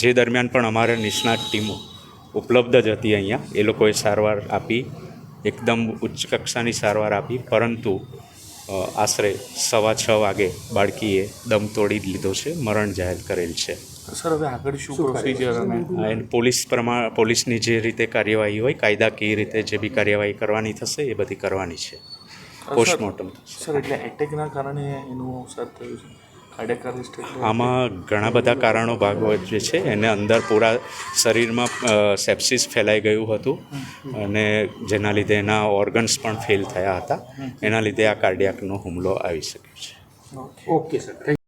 જે દરમિયાન પણ અમારે નિષ્ણાત ટીમો ઉપલબ્ધ જ હતી અહીંયા. એ લોકોએ સારવાર આપી એકદમ ઉચ્ચ કક્ષાની સારવાર આપી પરંતુ આશરે સવા છ વાગે બાળકીએ દમ તોડી લીધો છે મરણ જાહેર કરેલ છે. સર હવે આગળ શું પ્રોસિજર અને પોલીસ પ્રમાણ પોલીસની જે રીતે કાર્યવાહી હોય કાયદાકીય રીતે જે બી કાર્યવાહી કરવાની થશે એ બધી કરવાની છે. પોસ્ટમોર્ટમ સર એટલે એટેકના કારણે એનું અવસાદ થયું છે. આમાં ઘણા બધા કારણો ભાગ જે છે એને અંદર પૂરા શરીરમાં સેપ્સિસ ફેલાઈ ગયું હતું. અને જેના લીધે એના ઓર્ગન્સ પણ ફેલ થયા હતા. એના લીધે આ કાર્ડિયાકનો હુમલો આવી શક્યો છે. Okay sir thank